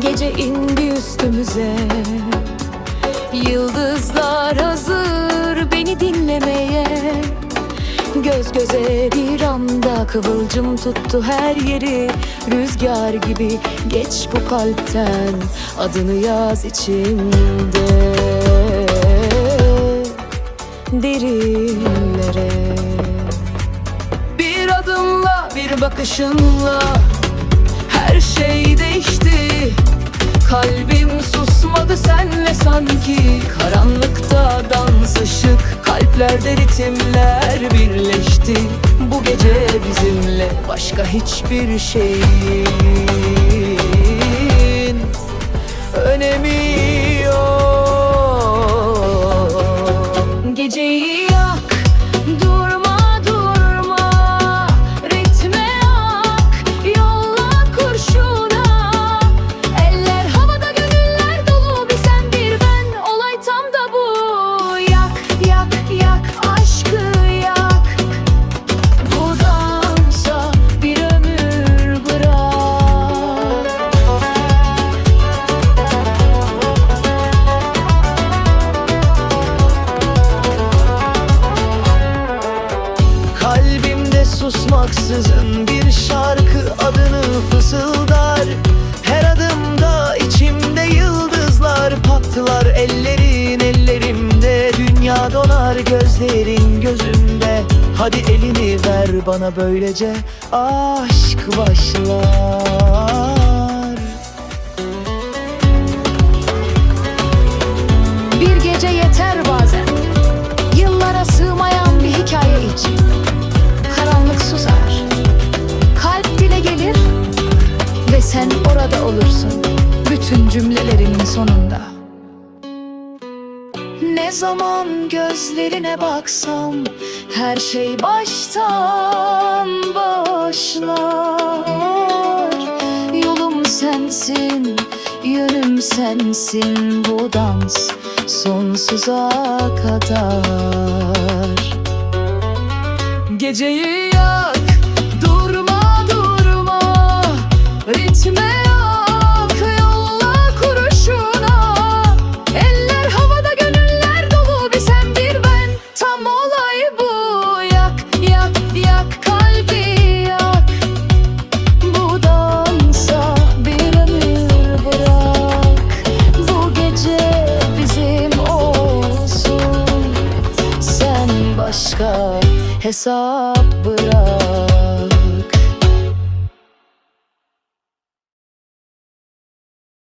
gece indi üstümüze. Yıldızlar hazır beni dinlemeye. Göz göze bir anda kıvılcım tuttu her yeri. Rüzgar gibi geç bu kalpten adını yaz içimde. Derinlere. Bir adımla bir bakışınla her şey değişti. Kalbim susmadı senle sanki. Karanlıkta dans ışık Kalplerde ritimler birleşti. Bu gece bizimle Başka hiçbir şeyin Önemi yok. Geceyi susmaksızın bir şarkı adını fısıldar. Her adımda içimde yıldızlar patlar. Ellerin ellerimde dünya donar gözlerin gözümde Hadi elini ver bana böylece aşk başlar sen orada olursun. Bütün cümlelerinin sonunda. Ne zaman gözlerine baksam Her şey baştan başlar. Yolum sensin, yönüm sensin bu dans sonsuza kadar. Geceyi yak, olsun Sen başka hesap